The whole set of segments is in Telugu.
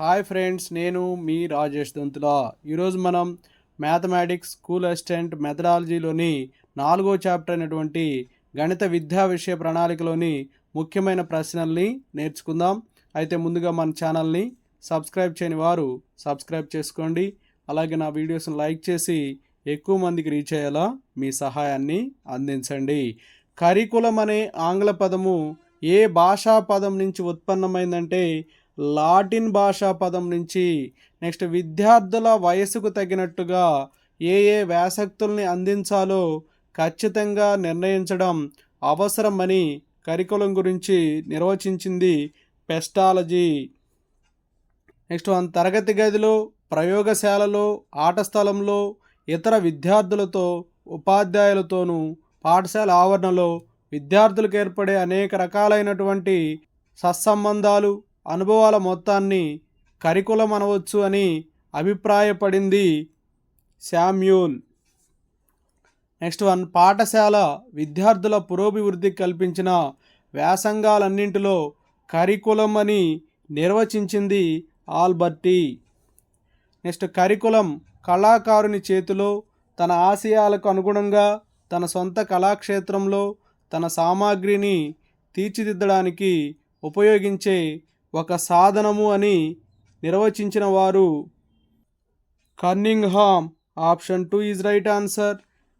హాయ్ ఫ్రెండ్స్ నేను మీ రాజేష్ దంతుల. ఈరోజు మనం మ్యాథమెటిక్స్ స్కూల్ అసిస్టెంట్ మెథడాలజీలోని నాలుగో చాప్టర్ అయినటువంటి గణిత విద్యా విషయ ప్రణాళికలోని ముఖ్యమైన ప్రశ్నల్ని నేర్చుకుందాం. అయితే ముందుగా మన ఛానల్ని సబ్స్క్రైబ్ చేయని వారు సబ్స్క్రైబ్ చేసుకోండి. అలాగే నా వీడియోస్ని లైక్ చేసి ఎక్కువ మందికి రీచ్ అయ్యేలా మీ సహాయాన్ని అందించండి. కరికులం అనే ఆంగ్ల పదము ఏ భాషా పదం నుంచి ఉత్పన్నమైందంటే లాటిన్ భాషా పదం నుంచి నెక్స్ట్ విద్యార్థుల వయసుకు తగినట్టుగా ఏ ఏ వ్యాసక్తుల్ని అందించాలో ఖచ్చితంగా నిర్ణయించడం అవసరమని కరికులం గురించి నిర్వచించింది పెస్టాలజీ. నెక్స్ట్ వన్ తరగతి గదిలో ప్రయోగశాలలో ఆట స్థలంలో ఇతర విద్యార్థులతో ఉపాధ్యాయులతోనూ పాఠశాల ఆవరణలో విద్యార్థులకు ఏర్పడే అనేక రకాలైనటువంటి సత్సంబంధాలు అనుభవాల మొత్తాన్ని కరికులం అనవచ్చు అని అభిప్రాయపడింది శామ్యూల్. నెక్స్ట్ వన్ పాఠశాల విద్యార్థుల పురోభివృద్ధికి కల్పించిన వ్యాసంగాలన్నింటిలో కరికులం అని నిర్వచించింది ఆల్బర్టీ. నెక్స్ట్ కరికులం కళాకారుని చేతిలో తన ఆశయాలకు అనుగుణంగా తన సొంత కళాక్షేత్రంలో తన సామాగ్రిని తీర్చిదిద్దడానికి ఉపయోగించే ఒక సాధనము అని నిర్వచించిన వారు Cunningham option two is right answer.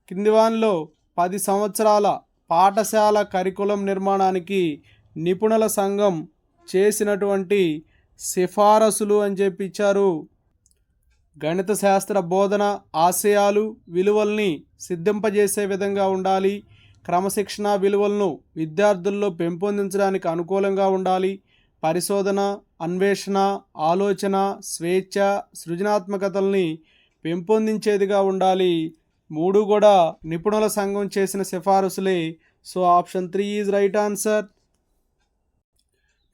కింది వానిలో పది సంవత్సరాల పాఠశాల కరికులం నిర్మాణానికి నిపుణుల సంఘం చేసినటువంటి సిఫారసులు అని చెప్పి ఇచ్చారు. గణిత శాస్త్ర బోధన ఆశయాలు విలువల్ని సిద్ధింపజేసే విధంగా ఉండాలి. క్రమశిక్షణ విలువలను విద్యార్థుల్లో పెంపొందించడానికి అనుకూలంగా ఉండాలి. పరిశోధన అన్వేషణ ఆలోచన స్వేచ్ఛ సృజనాత్మకతల్ని పెంపొందించేదిగా ఉండాలి. మూడు కూడా నిపుణుల సంఘం చేసిన సిఫారసులే. So option three is right answer.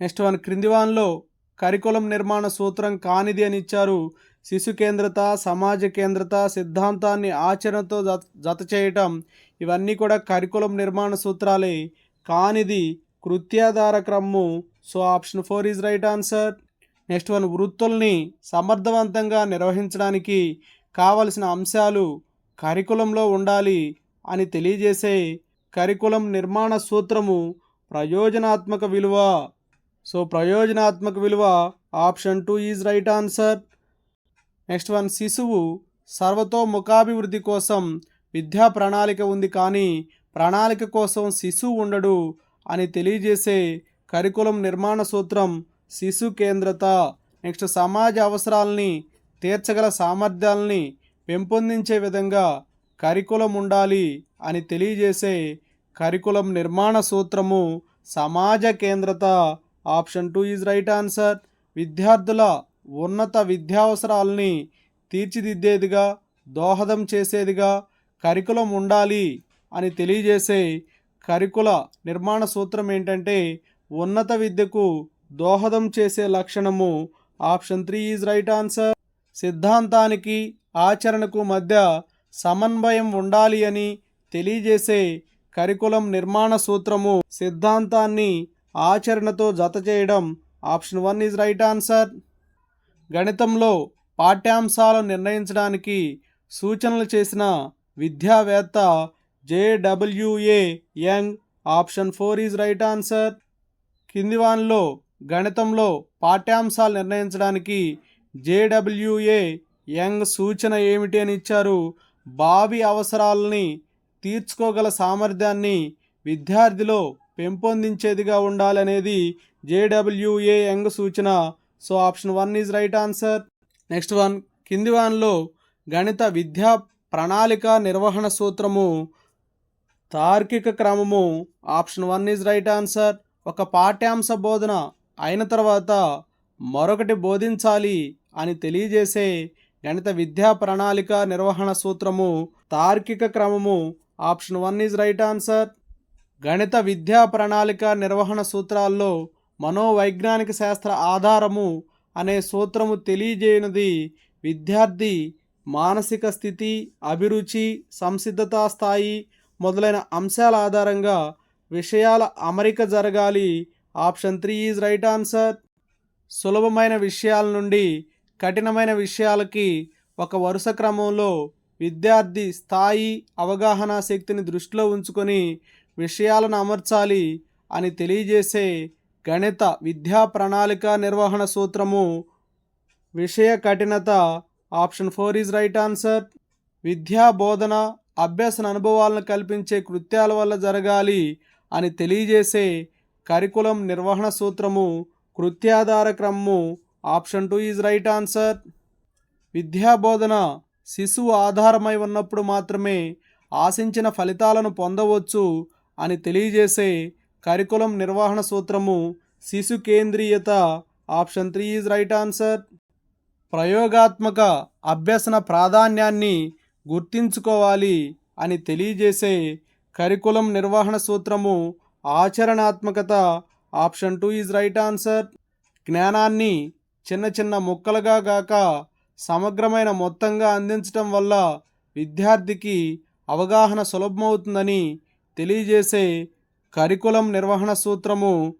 Next one క్రింది వాన్లో కరికులం నిర్మాణ సూత్రం కానిది అని ఇచ్చారు. శిశు కేంద్రత సమాజ కేంద్రత సిద్ధాంతాన్ని ఆచరణతో జత జత చేయటం ఇవన్నీ కూడా కరికులం నిర్మాణ సూత్రాలే. కానిది కృత్యాధార క్రమము so option four is right answer. Next one వృత్తుల్ని సమర్థవంతంగా నిర్వహించడానికి కావలసిన అంశాలు కరికులంలో ఉండాలి అని తెలియజేసే కరికులం నిర్మాణ సూత్రము ప్రయోజనాత్మక విలువ. సో ప్రయోజనాత్మక విలువ option two is right answer. Next one శిశువు సర్వతోముఖాభివృద్ధి కోసం విద్యా ప్రణాళిక ఉంది కానీ ప్రణాళిక కోసం శిశువు ఉండడు అని తెలియజేసే కరికులం నిర్మాణ సూత్రం శిశు కేంద్రత. నెక్స్ట్ సమాజ అవసరాలని తీర్చగల సామర్థ్యాలని పెంపొందించే విధంగా కరికులం ఉండాలి అని తెలియజేసే కరికులం నిర్మాణ సూత్రము సమాజ కేంద్రత. Option two is right answer. విద్యార్థుల ఉన్నత విద్యావసరాలని తీర్చిదిద్దేదిగా దోహదం చేసేదిగా కరికులం ఉండాలి అని తెలియజేసే కరికుల నిర్మాణ సూత్రం ఏంటంటే ఉన్నత విద్యకు దోహదం చేసే లక్షణము option three is right answer. సిద్ధాంతానికి ఆచరణకు మధ్య సమన్వయం ఉండాలి అని తెలియజేసే కరికులం నిర్మాణ సూత్రము సిద్ధాంతాన్ని ఆచరణతో జత చేయడం option one is right answer. గణితంలో పాఠ్యాంశాలను నిర్ణయించడానికి సూచనలు చేసిన విద్యావేత్త JWA Young option four is right answer. కింది వానలో గణితంలో పాఠ్యాంశాలు నిర్ణయించడానికి జేడబ్ల్యూఏ యంగ్ సూచన ఏమిటి అని ఇచ్చారు. భావి అవసరాలని తీర్చుకోగల సామర్థ్యాన్ని విద్యార్థిలో పెంపొందించేదిగా ఉండాలనేది జేడబ్ల్యూఏ యంగ్ సూచన. So option one is right answer. Next one కింది వాన్లో గణిత విద్యా ప్రణాళిక నిర్వహణ సూత్రము తార్కిక క్రమము option one is right answer. ఒక పాఠ్యాంశ బోధన అయిన తర్వాత మరొకటి బోధించాలి అని తెలియజేసే గణిత విద్యా ప్రణాళిక నిర్వహణ సూత్రము తార్కిక క్రమము option one is right answer. గణిత విద్యా ప్రణాళిక నిర్వహణ సూత్రాల్లో మనోవైజ్ఞానిక శాస్త్ర ఆధారము అనే సూత్రము తెలియజేయనిది విద్యార్థి మానసిక స్థితి అభిరుచి సంసిద్ధతా స్థాయి మొదలైన అంశాల ఆధారంగా విషయాల అమరిక జరగాలి. Option three is right answer. సులభమైన విషయాల నుండి కఠినమైన విషయాలకి ఒక వరుస క్రమంలో విద్యార్థి స్థాయి అవగాహన శక్తిని దృష్టిలో ఉంచుకొని విషయాలను అమర్చాలి అని తెలియజేసే గణిత విద్యా ప్రణాళిక నిర్వహణ సూత్రము విషయ కఠినత option four is right answer. విద్యా బోధన అభ్యసన అనుభవాలను కల్పించే కృత్యాల వల్ల జరగాలి అని తెలియజేసే కరికులం నిర్వహణ సూత్రము కృత్యాధార క్రమము option two is right answer. విద్యా బోధన శిశువు ఆధారమై ఉన్నప్పుడు మాత్రమే ఆశించిన ఫలితాలను పొందవచ్చు అని తెలియజేసే కరికులం నిర్వహణ సూత్రము శిశు కేంద్రీయత option three is right answer. ప్రయోగాత్మక అభ్యసన ప్రాధాన్యాన్ని గుర్తించుకోవాలి అని తెలియజేసే కరికులం నిర్వహణ సూత్రము ఆచరణాత్మకత option two is right answer. జ్ఞానాన్ని చిన్న చిన్న ముక్కలుగా గాక సమగ్రమైన మొత్తంగా అందించటం వల్ల విద్యార్థికి అవగాహన సులభమవుతుందని తెలియజేసే కరికులం నిర్వహణ సూత్రము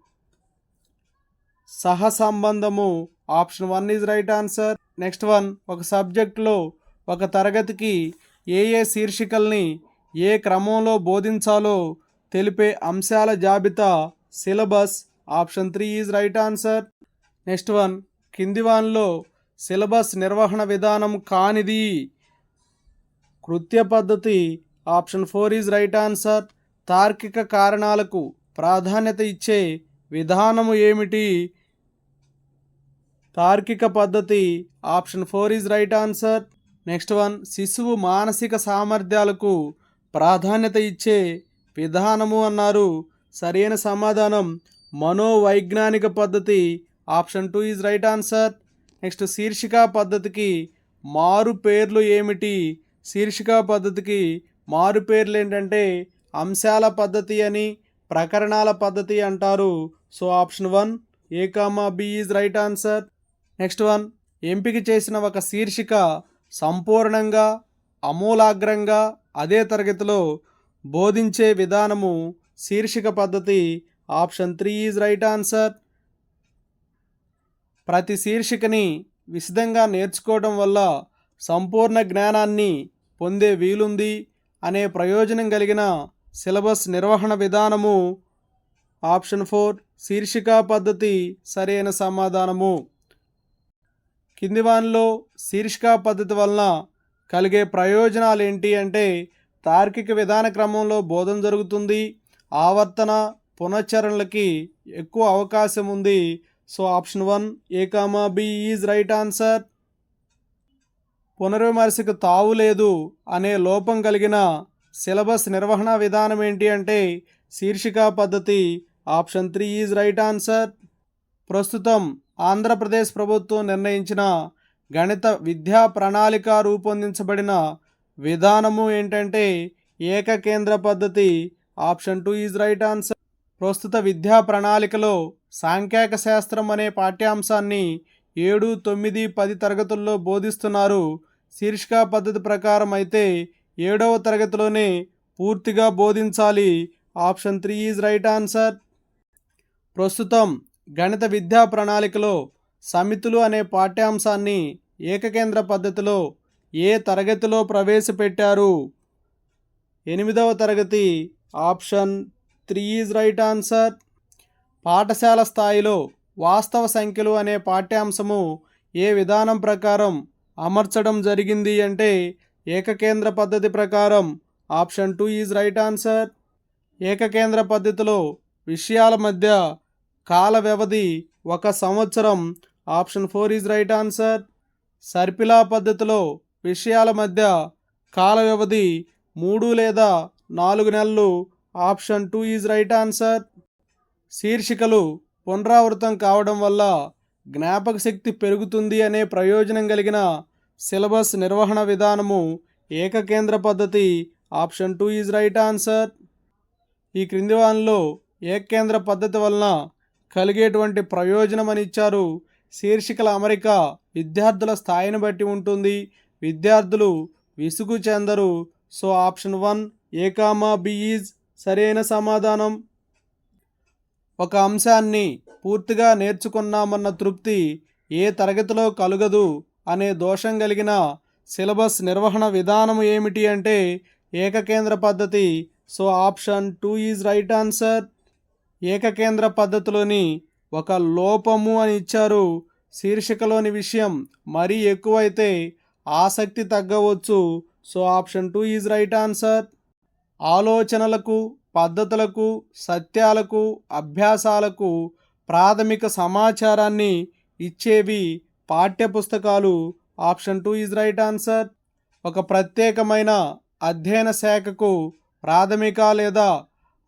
సహసంబంధము option one is right answer. Next one ఒక సబ్జెక్టులో ఒక తరగతికి ఏ ఏ శీర్షికల్ని ఏ క్రమంలో బోధించాలో తెలిపే అంశాల జాబితా syllabus option three is right answer. Next one కింది వాన్లో సిలబస్ నిర్వహణ విధానం కానిది. కృత్య పద్ధతి option four is right answer. తార్కిక కారణాలకు ప్రాధాన్యత ఇచ్చే విధానము ఏమిటి? తార్కిక పద్ధతి option four is right answer. Next one శిశువు మానసిక సామర్థ్యాలకు ప్రాధాన్యత ఇచ్చే విధానము అన్నారు. సరైన సమాధానం మనోవైజ్ఞానిక పద్ధతి. Option two is right answer. Next శీర్షిక పద్ధతికి మారు పేర్లు ఏమిటి? శీర్షిక పద్ధతికి మారు పేర్లు ఏంటంటే అంశాల పద్ధతి అని ప్రకరణాల పద్ధతి అంటారు. So option one A comma B is right answer. Next one ఎంపిక చేసిన ఒక శీర్షిక సంపూర్ణంగా అమూలాగ్రంగా అదే తరగతిలో బోధించే విధానము శీర్షిక పద్ధతి option three is right answer. ప్రతి శీర్షికని విశదంగా నేర్చుకోవడం వల్ల సంపూర్ణ జ్ఞానాన్ని పొందే వీలుంది అనే ప్రయోజనం కలిగిన సిలబస్ నిర్వహణ విధానము ఆప్షన్ ఫోర్ శీర్షిక పద్ధతి సరైన సమాధానము. కింది వానిలో శీర్షిక పద్ధతి వలన కలిగే ప్రయోజనాలు ఏంటి అంటే తార్కిక విధాన క్రమంలో బోధన జరుగుతుంది ఆవర్తన పునశ్చరణలకి ఎక్కువ అవకాశం ఉంది. So option one A comma B is right answer. పునర్విమర్శకు తావు లేదు అనే లోపం కలిగిన సిలబస్ నిర్వహణ విధానం ఏంటి అంటే శీర్షిక పద్ధతి option three is right answer. ప్రస్తుతం ఆంధ్రప్రదేశ్ ప్రభుత్వం నిర్ణయించిన గణిత విద్యా ప్రణాళిక రూపొందించబడిన విధానము ఏంటంటే ఏకకేంద్ర పద్ధతి. Option two is right answer. ప్రస్తుత విద్యా ప్రణాళికలో సాంఖ్యాక శాస్త్రం అనే పాఠ్యాంశాన్ని ఏడు తొమ్మిది పది తరగతుల్లో బోధిస్తున్నారు. శీర్షిక పద్ధతి ప్రకారం అయితే ఏడవ తరగతిలోనే పూర్తిగా బోధించాలి. Option three is right answer. ప్రస్తుతం గణిత విద్యా ప్రణాళికలో సమితులు అనే పాఠ్యాంశాన్ని ఏకకేంద్ర పద్ధతిలో ఏ తరగతిలో ప్రవేశపెట్టారు? ఎనిమిదవ తరగతి option three is right answer. పాఠశాల స్థాయిలో వాస్తవ సంఖ్యలు అనే పాఠ్యాంశము ఏ విధానం ప్రకారం అమర్చడం జరిగింది అంటే ఏకకేంద్ర పద్ధతి ప్రకారం option two is right answer. ఏకకేంద్ర పద్ధతిలో విషయాల మధ్య కాల వ్యవధి ఒక సంవత్సరం option four is right answer. సర్పిలా పద్ధతిలో విషయాల మధ్య కాల వ్యవధి మూడు లేదా నాలుగు నెలలు. Option two is right answer. శీర్షికలు పునరావృతం కావడం వల్ల జ్ఞాపక శక్తి పెరుగుతుంది అనే ప్రయోజనం కలిగిన సిలబస్ నిర్వహణ విధానము ఏకకేంద్ర పద్ధతి. Option two is right answer. ఈ క్రింది వానలో ఏకకేంద్ర పద్ధతి వలన కలిగేటువంటి ప్రయోజనం అని ఇచ్చారు శీర్షికల అమరిక విద్యార్థుల స్థాయిని బట్టి ఉంటుంది. విద్యార్థులు విసుగు చెందరు. So option one A comma B is సరైన సమాధానం. ఒక అంశాన్ని పూర్తిగా నేర్చుకున్నామన్న తృప్తి ఏ తరగతిలో కలుగదు అనే దోషం కలిగిన సిలబస్ నిర్వహణ విధానం ఏమిటి అంటే ఏకకేంద్ర పద్ధతి. So option two is right answer. ఏకకేంద్ర పద్ధతిలోని ఒక లోపము అని ఇచ్చారు. శీర్షికలోని విషయం మరీ ఎక్కువైతే ఆసక్తి తగ్గవచ్చు. So option two is right answer. ఆలోచనలకు పద్ధతులకు సత్యాలకు అభ్యాసాలకు ప్రాథమిక సమాచారాన్ని ఇచ్చేవి పాఠ్యపుస్తకాలు. Option two is right answer. ఒక ప్రత్యేకమైన అధ్యయన శాఖకు ప్రాథమిక లేదా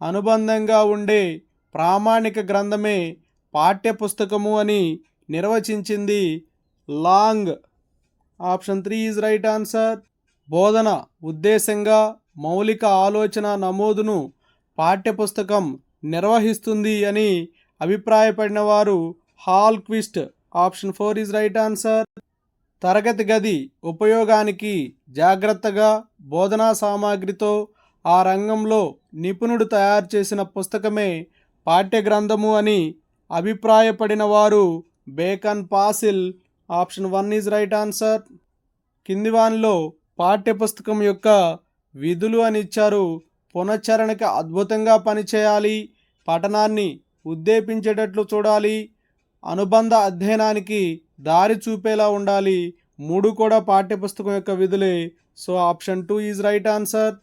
అనుబంధంగా ఉండే ప్రామాణిక గ్రంథమే పాఠ్యపుస్తకము అని నిర్వచించింది Lang. Option three is right answer. బోధన ఉద్దేశంగా మౌలిక ఆలోచన నమోదును పాఠ్యపుస్తకం నిర్వహిస్తుంది అని అభిప్రాయపడిన వారు Hallquist option four is right answer. తరగతి గది ఉపయోగానికి జాగ్రత్తగా బోధనా సామాగ్రితో ఆ రంగంలో నిపుణుడు తయారు చేసిన పుస్తకమే పాఠ్యగ్రంథము అని అభిప్రాయపడిన వారు Bacon పాసిల్ option one is right answer. కింది వానిలో పాఠ్యపుస్తకం యొక్క విధులు అని ఇచ్చారు. పునశ్చరణకి అద్భుతంగా పనిచేయాలి. పఠనాన్ని ఉద్దేపించేటట్లు చూడాలి. అనుబంధ అధ్యయనానికి దారి చూపేలా ఉండాలి. మూడు కూడా పాఠ్యపుస్తకం యొక్క విధులే. So option two is right answer.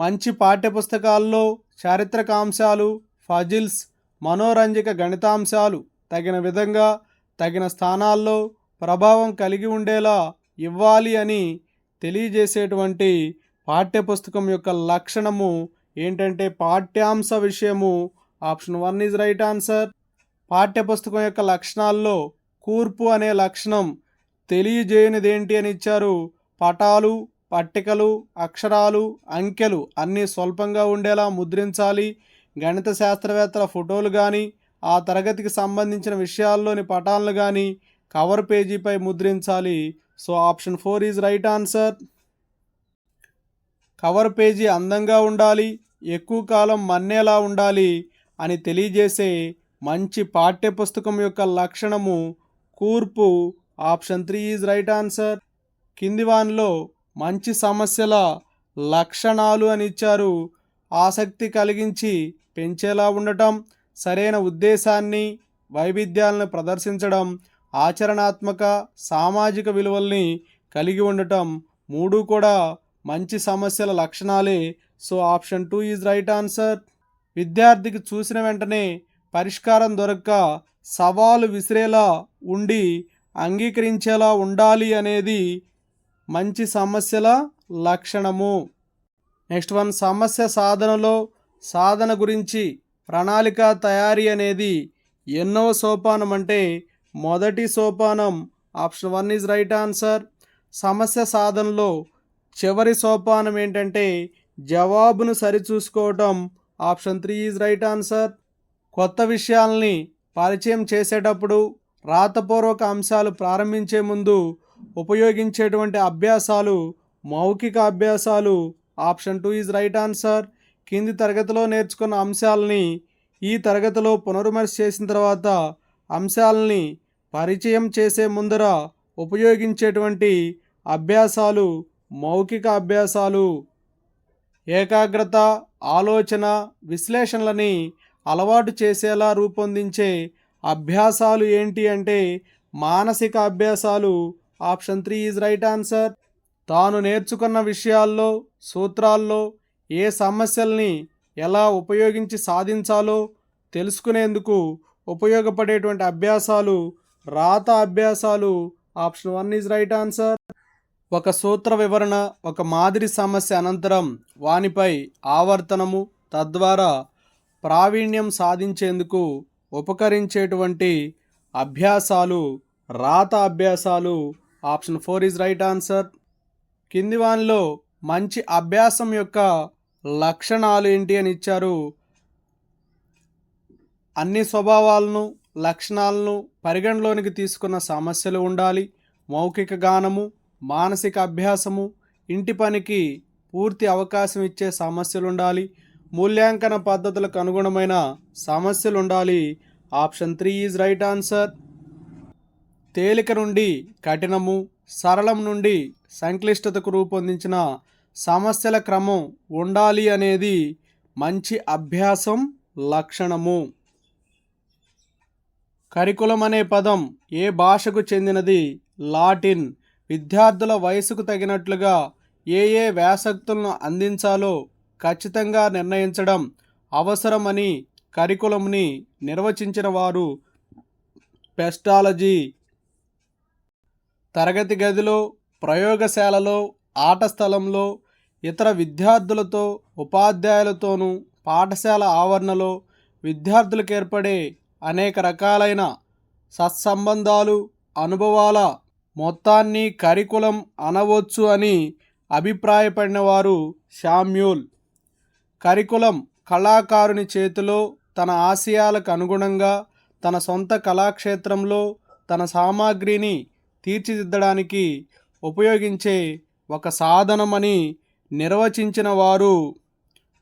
మంచి పాఠ్యపుస్తకాల్లో చారిత్రక అంశాలు ఫజిల్స్ మనోరంజక గణితాంశాలు తగిన విధంగా తగిన స్థానాల్లో ప్రభావం కలిగి ఉండేలా ఇవ్వాలి అని తెలియజేసేటువంటి పాఠ్యపుస్తకం యొక్క లక్షణము ఏంటంటే పాఠ్యాంశ విషయము. Option one is right answer. పాఠ్యపుస్తకం యొక్క లక్షణాల్లో కూర్పు అనే లక్షణం తెలియజేయనిది ఏంటి అని ఇచ్చారు. పటాలు పట్టికలు అక్షరాలు అంకెలు అన్నీ స్వల్పంగా ఉండేలా ముద్రించాలి. గణిత శాస్త్రవేత్తల ఫోటోలు కానీ ఆ తరగతికి సంబంధించిన విషయాల్లోని పటాలను కానీ కవర్ పేజీపై ముద్రించాలి. So option four is right answer. Cover page అందంగా ఉండాలి ఎక్కువ కాలం మన్నేలా ఉండాలి అని తెలియజేసే మంచి పాఠ్యపుస్తకం యొక్క లక్షణము కూర్పు. Option three is right answer. కింది వానిలో మంచి సమస్యల లక్షణాలు అని ఇచ్చారు. ఆసక్తి కలిగించి పెంచేలా ఉండటం సరైన ఉద్దేశాన్ని వైవిధ్యాలను ప్రదర్శించడం ఆచరణాత్మక సామాజిక విలువల్ని కలిగి ఉండటం మూడు కూడా మంచి సమస్యల లక్షణాలే. So option two is right answer. విద్యార్థికి చూసిన వెంటనే పరిష్కారం దొరక్క సవాలు విసిరేలా ఉండి అంగీకరించేలా ఉండాలి అనేది మంచి సమస్యల లక్షణము. నెక్స్ట్ వన్ సమస్య సాధనలో సాధన గురించి. ప్రణాళిక తయారీ అనేది ఎన్నో సోపానం అంటే మొదటి సోపానం option one is right answer. సమస్య సాధనలో చివరి సోపానం ఏంటంటే జవాబును సరిచూసుకోవటం option three is right answer. కొత్త విషయాల్ని పరిచయం చేసేటప్పుడు రాతపూర్వక అంశాలు ప్రారంభించే ముందు ఉపయోగించేటువంటి అభ్యాసాలు మౌఖిక అభ్యాసాలు option two is right answer. కింది తరగతిలో నేర్చుకున్న అంశాలని ఈ తరగతిలో పునర్విమర్శ చేసిన తర్వాత అంశాలని పరిచయం చేసే ముందర ఉపయోగించేటువంటి అభ్యాసాలు మౌఖిక అభ్యాసాలు ఏకాగ్రత ఆలోచన విశ్లేషణలని అలవాటు చేసేలా రూపొందించే అభ్యాసాలు ఏంటి అంటే మానసిక అభ్యాసాలు. Option three is right answer. తాను నేర్చుకున్న విషయాల్లో సూత్రాల్లో ఏ సమస్యల్ని ఎలా ఉపయోగించి సాధించాలో తెలుసుకునేందుకు ఉపయోగపడేటువంటి అభ్యాసాలు రాత అభ్యాసాలు option one is right answer. ఒక సూత్ర వివరణ ఒక మాదిరి సమస్య అనంతరం వానిపై ఆవర్తనము తద్వారా ప్రావీణ్యం సాధించేందుకు ఉపకరించేటువంటి అభ్యాసాలు రాత అభ్యాసాలు option four is right answer. కింది వానిలో మంచి అభ్యాసం యొక్క లక్షణాలు ఏంటి అని ఇచ్చారు. అన్ని స్వభావాలను లక్షణాలను పరిగణలోనికి తీసుకున్న సమస్యలు ఉండాలి. మౌఖిక గానము మానసిక అభ్యాసము ఇంటి పనికి పూర్తి అవకాశం ఇచ్చే సమస్యలు ఉండాలి. మూల్యాంకన పద్ధతులకు అనుగుణమైన సమస్యలు ఉండాలి. Option three is right answer. తేలిక నుండి కఠినము సరళం నుండి సంక్లిష్టతకు రూపొందించిన సమస్యల క్రమం ఉండాలి అనేది మంచి అభ్యాసం లక్షణము. కరికులం అనే పదం ఏ భాషకు చెందినది? లాటిన్. విద్యార్థుల వయసుకు తగినట్లుగా ఏ ఏ వ్యాసక్తులను అందించాలో ఖచ్చితంగా నిర్ణయించడం అవసరమని కరికులంని నిర్వచించిన వారు పెస్టాలజీ. తరగతి గదిలో ప్రయోగశాలలో ఆట స్థలంలో ఇతర విద్యార్థులతో ఉపాధ్యాయులతోనూ పాఠశాల ఆవరణలో విద్యార్థులకు ఏర్పడే అనేక రకాలైన సత్సంబంధాలు అనుభవాల మొత్తాన్ని కరికులం అనవచ్చు అని అభిప్రాయపడిన వారు శామ్యూల్ కరికులం కళాకారుని చేతిలో తన ఆశయాలకు అనుగుణంగా తన సొంత కళాక్షేత్రంలో తన సామాగ్రిని తీర్చిదిద్దడానికి ఉపయోగించే ఒక సాధనమని నిర్వచించిన వారు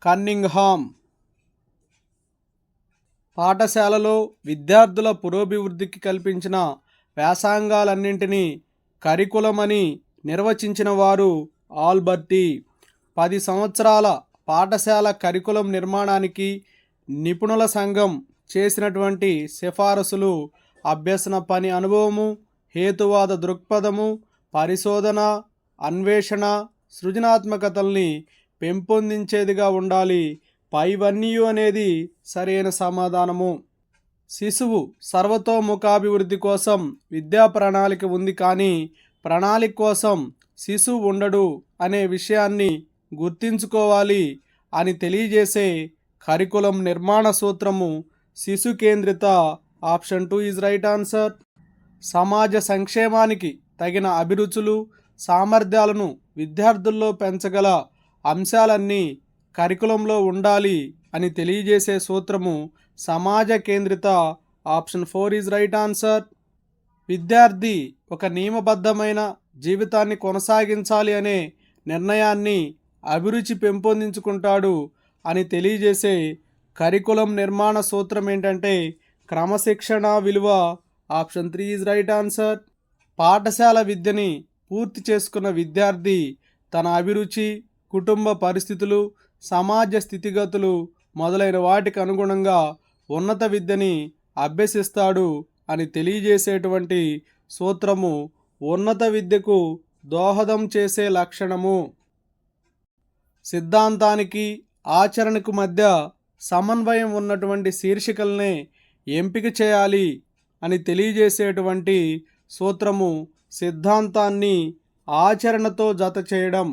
కన్నింగ్హామ్. పాఠశాలలో విద్యార్థుల పురోభివృద్ధికి కల్పించిన వ్యాసంగాలన్నింటినీ కరికులమని నిర్వచించిన వారు ఆల్బర్టీ. పది సంవత్సరాల పాఠశాల కరికులం నిర్మాణానికి నిపుణుల సంఘం చేసినటువంటి సిఫారసులు అభ్యసన పని అనుభవము హేతువాద దృక్పథము పరిశోధన అన్వేషణ సృజనాత్మకతల్ని పెంపొందించేదిగా ఉండాలి. పైవన్నీ అనేది సరైన సమాధానము. శిశువు సర్వతోముఖాభివృద్ధి కోసం విద్యా ప్రణాళిక ఉంది కానీ ప్రణాళిక కోసం శిశువు ఉండడు అనే విషయాన్ని గుర్తించుకోవాలి అని తెలియజేసే కరికులం నిర్మాణ సూత్రము శిశు కేంద్రిత option two is right answer. సమాజ సంక్షేమానికి తగిన అభిరుచులు సామర్థ్యాలను విద్యార్థుల్లో పెంచగల అంశాలన్నీ కరికులంలో ఉండాలి అని తెలియజేసే సూత్రము సమాజ కేంద్రిత option four is right answer. విద్యార్థి ఒక నియమబద్ధమైన జీవితాన్ని కొనసాగించాలి అనే నిర్ణయాన్ని అభిరుచి పెంపొందించుకుంటాడు అని తెలియజేసే కరికులం నిర్మాణ సూత్రం ఏంటంటే క్రమశిక్షణ విలువ option three is right answer. పాఠశాల విద్యని పూర్తి చేసుకున్న విద్యార్థి తన అభిరుచి కుటుంబ పరిస్థితులు సమాజ స్థితిగతులు మొదలైన వాటికి అనుగుణంగా ఉన్నత విద్యని అభ్యసిస్తాడు అని తెలియజేసేటువంటి సూత్రము ఉన్నత విద్యకు దోహదం చేసే లక్షణము. సిద్ధాంతానికి ఆచరణకు మధ్య సమన్వయం ఉన్నటువంటి శీర్షికల్నే ఎంపిక చేయాలి అని తెలియజేసేటువంటి సూత్రము సిద్ధాంతాన్ని ఆచరణతో జత చేయడం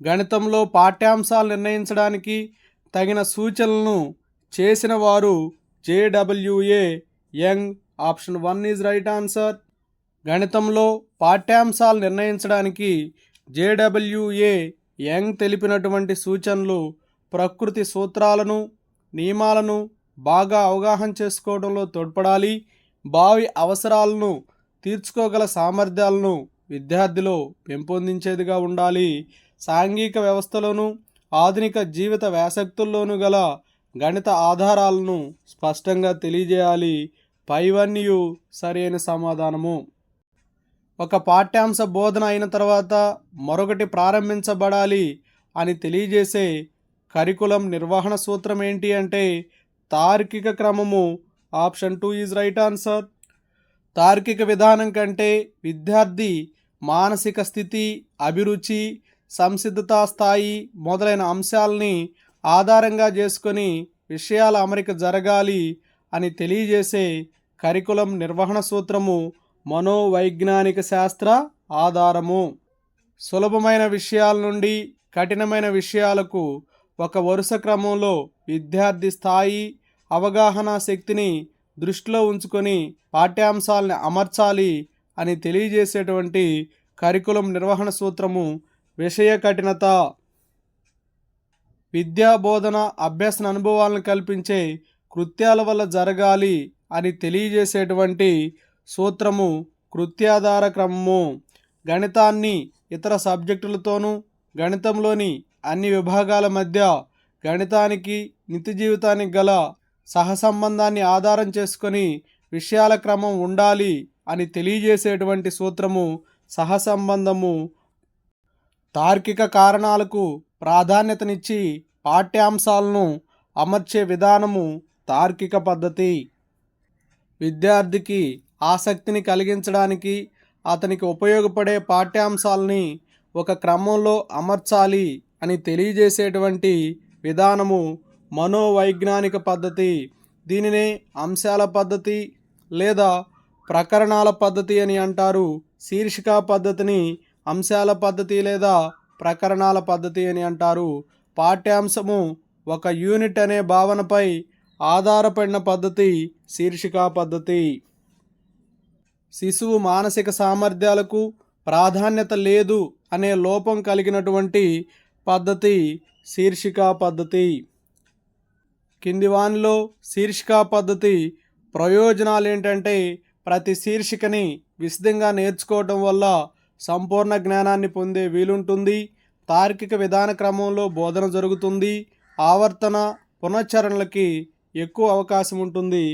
గణితంలో పాఠ్యాంశాలు నిర్ణయించడానికి తగిన సూచనలను చేసిన వారు J W A Young option one is right answer. గణితంలో పాఠ్యాంశాలు నిర్ణయించడానికి జేడబ్ల్యూఏ యంగ్ తెలిపినటువంటి సూచనలు ప్రకృతి సూత్రాలను నియమాలను బాగా అవగాహన చేసుకోవడంలో తోడ్పడాలి. భావి అవసరాలను తీర్చుకోగల సామర్థ్యాలను విద్యార్థిలో పెంపొందించేదిగా ఉండాలి. సాంఘిక వ్యవస్థలోనూ ఆధునిక జీవిత వ్యాసక్తుల్లోనూ గల గణిత ఆధారాలను స్పష్టంగా తెలియజేయాలి. పైవన్నీయు సరైన సమాధానము. ఒక పాఠ్యాంశ బోధన అయిన తర్వాత మరొకటి ప్రారంభించబడాలి అని తెలియజేసే కరికులం నిర్వహణ సూత్రం ఏంటి అంటే తార్కిక క్రమము. Option two is right answer. తార్కిక విధానం కంటే విద్యార్థి మానసిక స్థితి అభిరుచి సంసిద్ధతా స్థాయి మొదలైన అంశాలని ఆధారంగా చేసుకొని విషయాల అమరిక జరగాలి అని తెలియజేసే కరికులం నిర్వహణ సూత్రము మనోవైజ్ఞానిక శాస్త్ర ఆధారము. సులభమైన విషయాల నుండి కఠినమైన విషయాలకు ఒక వరుస క్రమంలో విద్యార్థి స్థాయి అవగాహన శక్తిని దృష్టిలో ఉంచుకొని పాఠ్యాంశాలను అమర్చాలి అని తెలియజేసేటువంటి కరికులం నిర్వహణ సూత్రము విషయ కఠినత విద్యా బోధన అభ్యసన అనుభవాలను కల్పించే కృత్యాల వల్ల జరగాలి అని తెలియజేసేటువంటి సూత్రము కృత్యాధార క్రమము. గణితాన్ని ఇతర సబ్జెక్టులతోనూ గణితంలోని అన్ని విభాగాల మధ్య గణితానికి నిత్య జీవితానికి గల సహసంబంధాన్ని ఆధారం చేసుకొని విషయాల క్రమం ఉండాలి అని తెలియజేసేటువంటి సూత్రము సహసంబంధము తార్కిక కారణాలకు ప్రాధాన్యతనిచ్చి పాఠ్యాంశాలను అమర్చే విధానము తార్కిక పద్ధతి. విద్యార్థికి ఆసక్తిని కలిగించడానికి అతనికి ఉపయోగపడే పాఠ్యాంశాలని ఒక క్రమంలో అమర్చాలి అని తెలియజేసేటువంటి విధానము మనోవైజ్ఞానిక పద్ధతి దీనినే అంశాల పద్ధతి లేదా ప్రకరణాల పద్ధతి అని అంటారు. శీర్షిక పద్ధతిని అంశాల పద్ధతి లేదా ప్రకరణాల పద్ధతి అని అంటారు. పాఠ్యాంశము ఒక యూనిట్ అనే భావనపై ఆధారపడిన పద్ధతి శీర్షిక పద్ధతి. శిశువు మానసిక సామర్థ్యాలకు ప్రాధాన్యత లేదు అనే లోపం కలిగినటువంటి పద్ధతి శీర్షిక పద్ధతి. కింది వానిలో శీర్షిక పద్ధతి ప్రయోజనాలు ఏంటంటే ప్రతి శీర్షికని విశదంగా నేర్చుకోవటం వల్ల సంపూర్ణ జ్ఞానాన్ని పొందే వీలుంటుంది. తార్కిక విధాన క్రమంలో బోధన జరుగుతుంది. ఆవర్తన పునశ్చరణలకి ఎక్కువ అవకాశం ఉంటుంది.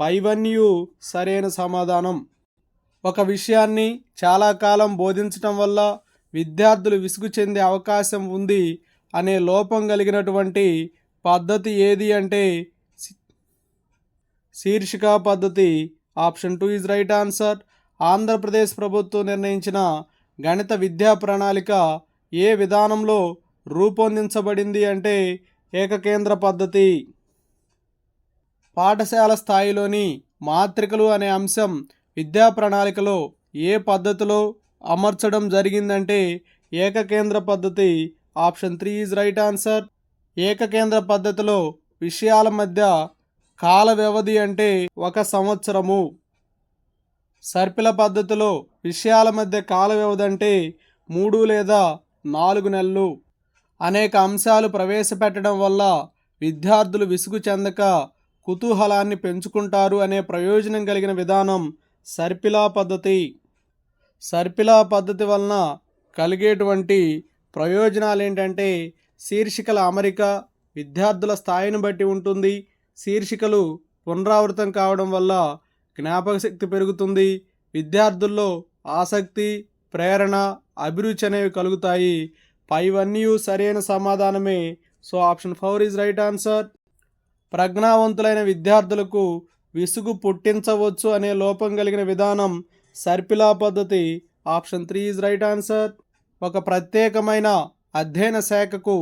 పైవన్యు సరైన సమాధానం. ఒక విషయాన్ని చాలా కాలం బోధించటం వల్ల విద్యార్థులు విసుగు చెందే అవకాశం ఉంది అనే లోపం కలిగినటువంటి పద్ధతి ఏది అంటే శీర్షిక పద్ధతి option two is right answer. Andhra Pradesh ప్రభుత్వం నిర్ణయించిన గణిత విద్యా ప్రణాళిక ఏ విధానంలో రూపొందించబడింది అంటే ఏకకేంద్ర పద్ధతి. పాఠశాల స్థాయిలోని మాత్రికలు అనే అంశం విద్యా ప్రణాళికలో ఏ పద్ధతిలో అమర్చడం జరిగిందంటే ఏకకేంద్ర పద్ధతి option three is right answer. ఏకకేంద్ర పద్ధతిలో విషయాల మధ్య కాల వ్యవధి అంటే ఒక సంవత్సరము. సర్పిల పద్ధతిలో విషయాల మధ్య కాల వ్యవధి అంటే మూడు లేదా నాలుగు నెలలు. అనేక అంశాలు ప్రవేశపెట్టడం వల్ల విద్యార్థులు విసుగు చెందక కుతూహలాన్ని పెంచుకుంటారు అనే ప్రయోజనం కలిగిన విధానం సర్పిలా పద్ధతి. సర్పిలా పద్ధతి వలన కలిగేటువంటి ప్రయోజనాలు ఏంటంటే శీర్షికల అమరిక విద్యార్థుల స్థాయిని బట్టి ఉంటుంది. శీర్షికలు పునరావృతం కావడం వల్ల జ్ఞాపక శక్తి పెరుగుతుంది. విద్యార్థుల్లో ఆసక్తి ప్రేరణ అభిరుచి అనేవి కలుగుతాయి. పైవన్నీ సరైన సమాధానమే. So option four is right answer. ప్రజ్ఞావంతులైన విద్యార్థులకు విసుగు పుట్టించవచ్చు అనే లోపం కలిగిన విధానం సర్పిలా పద్ధతి option three is right answer. ఒక ప్రత్యేకమైన అధ్యయన శాఖకు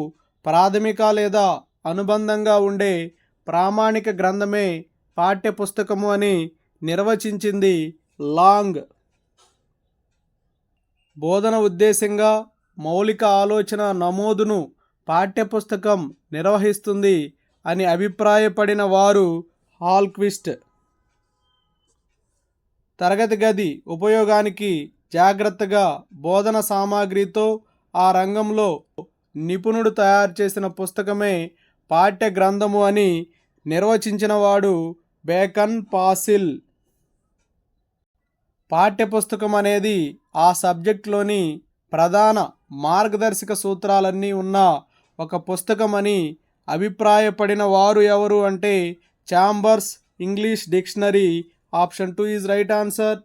ప్రాథమిక లేదా అనుబంధంగా ఉండే ప్రామాణిక గ్రంథమే పాఠ్యపుస్తకము అని నిర్వచించింది లాంగ్. బోధన ఉద్దేశంగా మౌలిక ఆలోచన నమోదును పాఠ్యపుస్తకం నిర్వహిస్తుంది అని అభిప్రాయపడిన వారు హాల్క్విస్ట్. తరగతి గది ఉపయోగానికి జాగ్రత్తగా బోధన సామాగ్రితో ఆ రంగంలో నిపుణుడు తయారు చేసిన పుస్తకమే పాఠ్య గ్రంథము అని నిర్వచించినవాడు బేకన్ పాసిల్. పాఠ్యపుస్తకం అనేది ఆ సబ్జెక్టులోని ప్రధాన మార్గదర్శక సూత్రాలన్నీ ఉన్న ఒక పుస్తకం అని అభిప్రాయపడిన వారు ఎవరు అంటే Chambers English dictionary option two is right answer.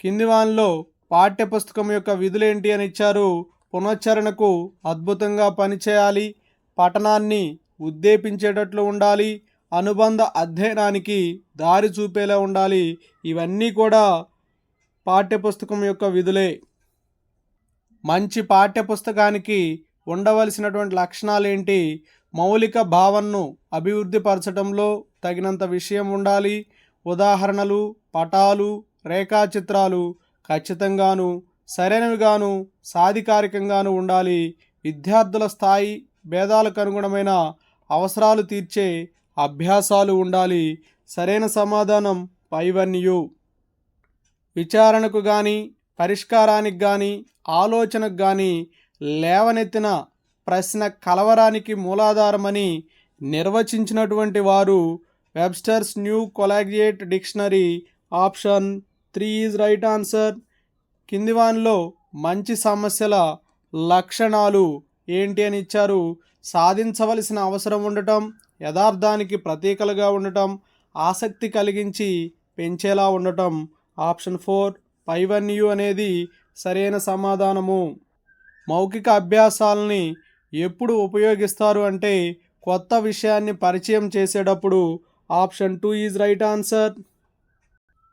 కింది వాన్లో పాఠ్యపుస్తకం యొక్క విధులేంటి అని ఇచ్చారు పునశ్చరణకు అద్భుతంగా పనిచేయాలి పఠనాన్ని ఉద్దేపించేటట్లు ఉండాలి అనుబంధ అధ్యయనానికి దారి చూపేలా ఉండాలి. ఇవన్నీ కూడా పాఠ్యపుస్తకం యొక్క విధులే. మంచి పాఠ్యపుస్తకానికి ఉండవలసినటువంటి లక్షణాలు ఏంటి మౌలిక భావనను అభివృద్ధి పరచడంలో తగినంత విషయం ఉండాలి. ఉదాహరణలు పటాలు రేఖాచిత్రాలు ఖచ్చితంగాను సరైనవిగాను సాధికారికంగాను ఉండాలి. విద్యార్థుల స్థాయి భేదాలకు అనుగుణమైన అవసరాలు తీర్చే అభ్యాసాలు ఉండాలి. సరైన సమాధానం పైవన్యు. విచారణకు కానీ పరిష్కారానికి కానీ ఆలోచనకు కానీ లేవనెత్తిన ప్రశ్న కలవరానికి మూలాధారమని నిర్వచించినటువంటి వారు Webster's new collegiate dictionary option three is right answer. కింది వానిలో మంచి సమస్యల లక్షణాలు ఏంటి అని ఇచ్చారు? సాధించవలసిన అవసరం ఉండటం యథార్థానికి ప్రతీకలుగా ఉండటం ఆసక్తి కలిగించి పెంచేలా ఉండటం. ఆప్షన్ ఫోర్ పైవన్యు అనేది సరైన సమాధానము. మౌఖిక అభ్యాసాలని ఎప్పుడు ఉపయోగిస్తారు అంటే కొత్త విషయాన్ని పరిచయం చేసేటప్పుడు option two is right answer.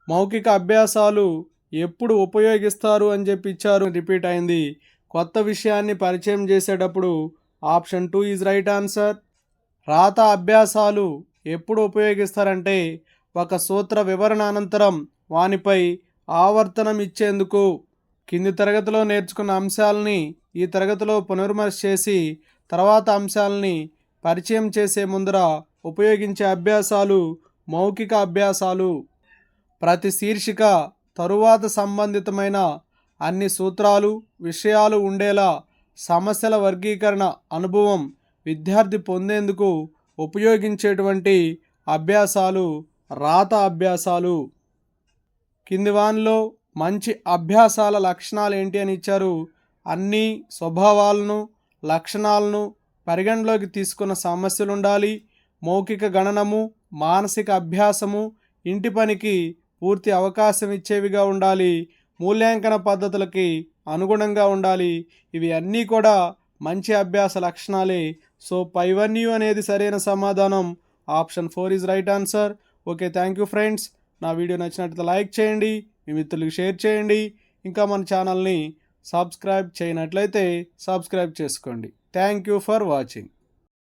మౌఖిక అభ్యాసాలు ఎప్పుడు ఉపయోగిస్తారు అని చెప్పి ఇచ్చారు. రిపీట్ అయింది. కొత్త విషయాన్ని పరిచయం చేసేటప్పుడు option two is right answer. రాత అభ్యాసాలు ఎప్పుడు ఉపయోగిస్తారంటే ఒక సూత్ర వివరణ అనంతరం వానిపై ఆవర్తనం ఇచ్చేందుకు. కింది తరగతిలో నేర్చుకున్న అంశాలని ఈ తరగతిలో పునర్విమర్శ చేసి తర్వాత అంశాలని పరిచయం చేసే ముందర ఉపయోగించే అభ్యాసాలు మౌఖిక అభ్యాసాలు. ప్రతి శీర్షిక తరువాత సంబంధితమైన అన్ని సూత్రాలు విషయాలు ఉండేలా సమస్యల వర్గీకరణ అనుభవం విద్యార్థి పొందేందుకు ఉపయోగించేటువంటి అభ్యాసాలు రాత అభ్యాసాలు. కింది వానిలో మంచి అభ్యాసాల లక్షణాలు ఏంటి అని ఇచ్చారు? అన్ని స్వభావాలను లక్షణాలను పరిగణలోకి తీసుకున్న సమస్యలు ఉండాలి మౌఖిక గణనము మానసిక అభ్యాసము ఇంటి పనికి పూర్తి అవకాశం ఇచ్చేవిగా ఉండాలి. మూల్యాంకన పద్ధతులకి అనుగుణంగా ఉండాలి. ఇవి అన్నీ కూడా మంచి అభ్యాస లక్షణాలే. సో పైవన్యూ అనేది సరైన సమాధానం. Option four is right answer. Okay thank you friends. నా వీడియో నచ్చినట్లయితే లైక్ చేయండి. మీ మిత్రులకు షేర్ చేయండి. ఇంకా మన ఛానల్ని సబ్స్క్రైబ్ చేయనట్లయితే సబ్స్క్రైబ్ చేసుకోండి. Thank you for watching.